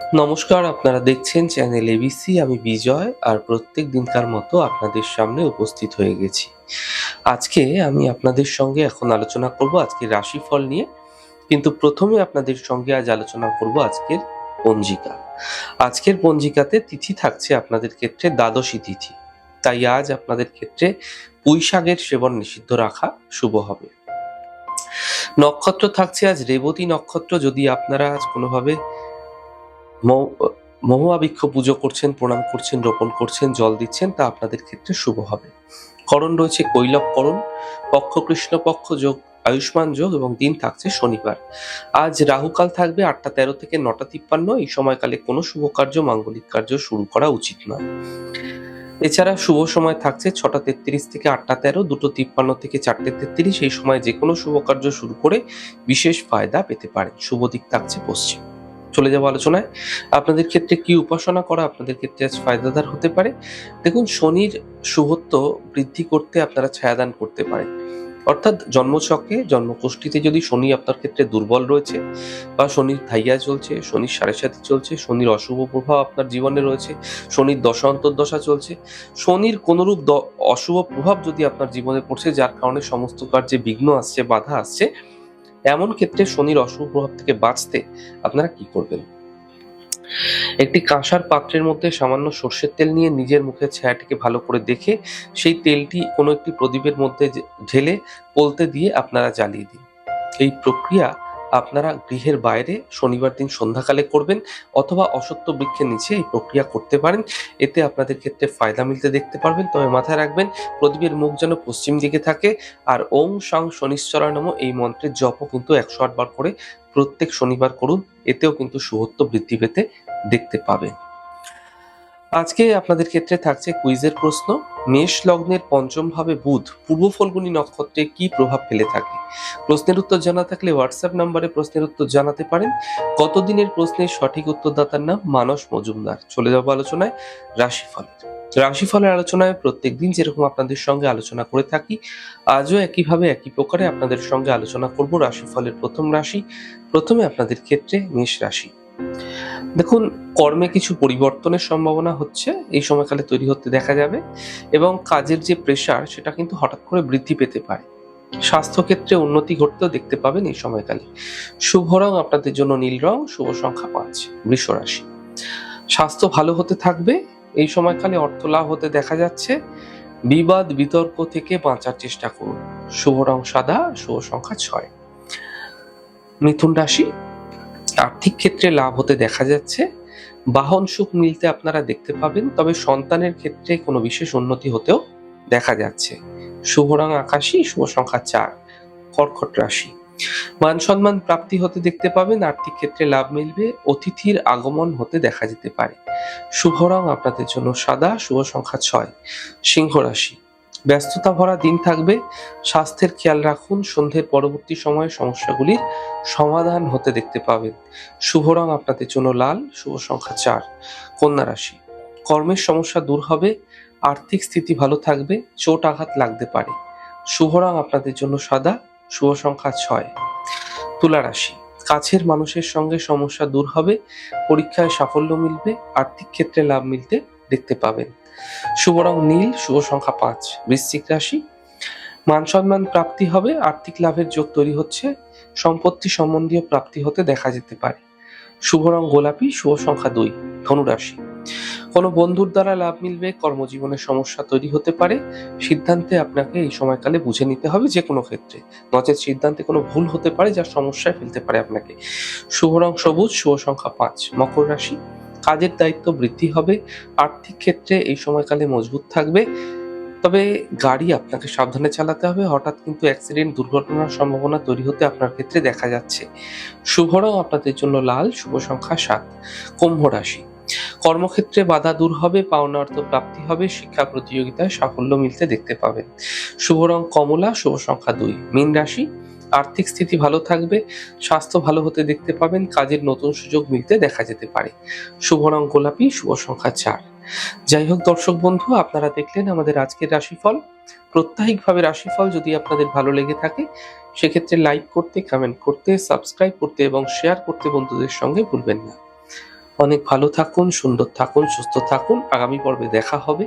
নমস্কার, আপনারা দেখছেন চ্যানেল এবিসি আমি বিজয় আর প্রত্যেক দিনকার মতো আপনাদের সামনে উপস্থিত হয়ে গেছি। আজকে আমি আপনাদের সঙ্গে এখন আলোচনা করব আজকের রাশিফল নিয়ে, কিন্তু প্রথমে আপনাদের সঙ্গে আজ আলোচনা করব আজকের পঞ্জিকা। আজকের পঞ্জিকাতে তিথি থাকছে আপনাদের ক্ষেত্রে দ্বাদশী তিথি, তাই আজ আপনাদের ক্ষেত্রে পুঁই শাকের সেবন নিষিদ্ধ রাখা শুভ হবে। নক্ষত্র থাকছে আজ রেবতী নক্ষত্র, যদি আপনারা আজ কোনোভাবে মহুয়া বৃক্ষ পুজো করছেন, প্রণাম করছেন, রোপণ করছেন, জল দিচ্ছেন, তা আপনাদের ক্ষেত্রে শুভ হবে। করণ রয়েছে কৈলব করণ, পক্ষ কৃষ্ণ পক্ষ যোগ, আয়ুষ্মান যোগ এবং দিন থাকছে শনিবার। আজ রাহুকাল থাকবে আটটা তেরো থেকে নটা তিপ্পান্ন, এই সময়কালে কোনো শুভ কার্য, মাঙ্গলিক কার্য শুরু করা উচিত নয়। এছাড়া শুভ সময় থাকছে ছটা তেত্রিশ থেকে আটটা তেরো, দুটো তিপ্পান্ন থেকে চারটে তেত্রিশ, এই সময় যে কোনো শুভ কার্য শুরু করে বিশেষ ফায়দা পেতে পারেন। শুভ দিক থাকছে পশ্চিম। চলে যাব আলোচনায়। আপনাদের ক্ষেত্রে কি উপাসনা করা আপনাদের ক্ষেত্রে আজ ফায়দাদার হতে পারে? দেখুন, শনির শুভত্ব বৃদ্ধি করতে আপনারা ছায়াদান করতে পারেন। অর্থাৎ জন্মছকে জন্মকোষ্ঠীতে যদি শনি আপনার ক্ষেত্রে দুর্বল রয়েছে বা শনির থাইয়া চলছে, শনির সাড়ে সাথে চলছে, শনির অশুভ প্রভাব আপনার জীবনে রয়েছে, শনির দশা অন্তর্দশা চলছে, শনির কোনরূপ অশুভ প্রভাব যদি আপনার জীবনে পড়ছে, যার কারণে সমস্ত কার্যে বিঘ্ন আসছে, বাধা আসছে এমন ক্ষেত্রে শনির অশুভ প্রভাব থেকে বাঁচতে আপনারা কি করবেন? একটি কাঁসার পাত্রের মধ্যে সামান্য সর্ষের তেল নিয়ে নিজের মুখে ছায়াটিকে ভালো করে দেখে সেই তেলটি কোনো একটি প্রদীপের মধ্যে ঢেলে পলতে দিয়ে আপনারা জ্বালিয়ে দিন। এই প্রক্রিয়া আপনারা গৃহের বাইরে শনিবার দিন সন্ধ্যাকালে করবেন অথবা অসত্য বৃক্ষের নিচে এই প্রক্রিয়া করতে পারেন। এতে আপনাদের ক্ষেত্রে ফায়দা মিলতে দেখতে পারবেন। তবে মাথায় রাখবেন, প্রদীপের মুখ যেন পশ্চিম দিকে থাকে আর ওং সং শনিশ্চরায় নম এই মন্ত্রের জপও কিন্তু একশো আটবার করে প্রত্যেক শনিবার করুন। এতেও কিন্তু শুভত্ব বৃদ্ধি পেতে দেখতে পাবেন। আজকে আপনাদের ক্ষেত্রে থাকছে কুইজের প্রশ্ন। মেষ লগ্নের পঞ্চম ভাবে বুধ পূর্ব ফলগুনি নক্ষত্রে কি প্রভাব ফেলে থাকে? প্রশ্নের উত্তর জানা থাকলে হোয়াটসঅ্যাপ নাম্বারে প্রশ্নের উত্তর জানাতে পারেন। কতদিনের প্রশ্নের সঠিক উত্তরদাতার নাম? মানস মজুমদার। চলে যাব আলোচনায় রাশিফলের। রাশিফলের আলোচনায় প্রত্যেক দিন যেরকম আপনাদের সঙ্গে আলোচনা করে থাকি, আজও একইভাবে একই প্রকারে আপনাদের সঙ্গে আলোচনা করব রাশিফলের প্রথম রাশি। প্রথমে আপনাদের ক্ষেত্রে মেষ রাশি। দেখুন, কর্মে কিছু পরিবর্তনের সম্ভাবনা হচ্ছে, এই সময়কালে তৈরি হতে দেখা যাবে এবং কাজের যে প্রেশার সেটা কিন্তু হঠাৎ করে বৃদ্ধি পেতে পারে। স্বাস্থ্যক্ষেত্রে উন্নতি ঘটতেও দেখতে পাবেন এই সময়কালে। শুভ রং আপনাদের জন্য নীল রং, শুভ সংখ্যা পাঁচ, বৃষ রাশি। স্বাস্থ্য ভালো হতে থাকবে, এই সময়কালে অর্থ লাভ হতে দেখা যাচ্ছে। বিবাদ, বিতর্ক থেকে বাঁচার চেষ্টা করুন। শুভ রং সাদা, শুভ সংখ্যা ছয়। মিথুন রাশি আর্থিক ক্ষেত্রে লাভ হতে দেখা যাচ্ছে। বাহন সুখ মিলতে আপনারা দেখতে পাবেন, তবে সন্তানের ক্ষেত্রে কোনো বিশেষ উন্নতি হতেও দেখা যাচ্ছে। শুভ রং আকাশী, শুভ সংখ্যা চার, কর্কট রাশি। মান সম্মান প্রাপ্তি হতে দেখতে পাবেন, আর্থিক ক্ষেত্রে লাভ মিলবে, অতিথির আগমন হতে দেখা যেতে পারে। শুভ রং আপনাদের জন্য সাদা, শুভ সংখ্যা ছয়, সিংহ রাশি। ব্যস্ততা ভরা দিন থাকবে। স্বাস্থ্যের খেয়াল রাখুন, সন্ধ্যের পরবর্তী সময়ে সমস্যাগুলির সমাধান হতে দেখতে পাবেন। শুভ রং আপনাদের জন্য লাল, শুভ সংখ্যা চার, কন্যা রাশি। কর্মের সমস্যা দূর হবে, আর্থিক স্থিতি ভালো থাকবে, চোট আঘাত লাগতে পারে। শুভ রং আপনাদের জন্য সাদা, শুভ সংখ্যা ছয়। তুলা রাশি। কাছের মানুষের সঙ্গে সমস্যা দূর হবে, পরীক্ষায় সাফল্য মিলবে, আর্থিক ক্ষেত্রে লাভ মিলতে দেখতে পাবেন। শুভ রং নীল, শুভ সংখ্যা পাঁচ, বৃশ্চিক রাশি। মান সম্মান প্রাপ্তি হবে, আর্থিক লাভের যোগ তৈরি হচ্ছে, সম্পত্তি সম্বন্ধীয় প্রাপ্তি হতে দেখা যেতে পারে। শুভ রং গোলাপি, শুভ সংখ্যা দুই, ধনুরাশি। কোনো বন্ধুর দ্বারা লাভ মিলবে, কর্মজীবনে সমস্যা তৈরি হতে পারে। সিদ্ধান্তে আপনাকে এই সময়কালে বুঝে নিতে হবে যে কোনো ক্ষেত্রে। নচেত সিদ্ধান্তে কোনো ভুল হতে পারে, যা সমস্যায় ফেলতে পারে আপনাকে। শুভ রং সবুজ, শুভ সংখ্যা পাঁচ, মকর রাশি। কাজের দায়িত্ব বৃদ্ধি হবে, আর্থিক ক্ষেত্রে এই সময়কালে মজবুত থাকবে। তবে গাড়ি আপনাকে সাবধানে চালাতে হবে। হঠাৎ কিন্তু অ্যাক্সিডেন্ট দুর্ঘটনার সম্ভাবনা তৈরি হতে আপনার ক্ষেত্রে দেখা যাচ্ছে। শুভ রং আপনাদের জন্য লাল, শুভ সংখ্যা সাত, কুম্ভ রাশি। কর্মক্ষেত্রে বাধা দূর হবে পাওনা অর্থ প্রাপ্তি হবে, শিক্ষা প্রতিযোগিতায় সাফল্য মিলতে দেখতে পাবেন। শুভ রং কমলা, শুভ সংখ্যা দুই। মীন রাশি আর্থিক স্থিতি ভালো থাকবে, স্বাস্থ্য ভালো হতে দেখতে পাবেন, কাজের নতুন সুযোগ মিলতে দেখা যেতে পারে। শুভ রং গোলাপি, শুভ সংখ্যা চার। যাই হোক দর্শক বন্ধু, আপনারা দেখলেন আমাদের আজকের রাশিফল। প্রত্যাহিকভাবে রাশিফল যদি আপনাদের ভালো লেগে থাকে, সেক্ষেত্রে লাইক করতে কমেন্ট করতে সাবস্ক্রাইব করতে এবং শেয়ার করতে বন্ধুদের সঙ্গে ভুলবেন না। অনেক ভালো থাকুন, সুন্দর থাকুন, সুস্থ থাকুন। আগামী পর্বে দেখা হবে।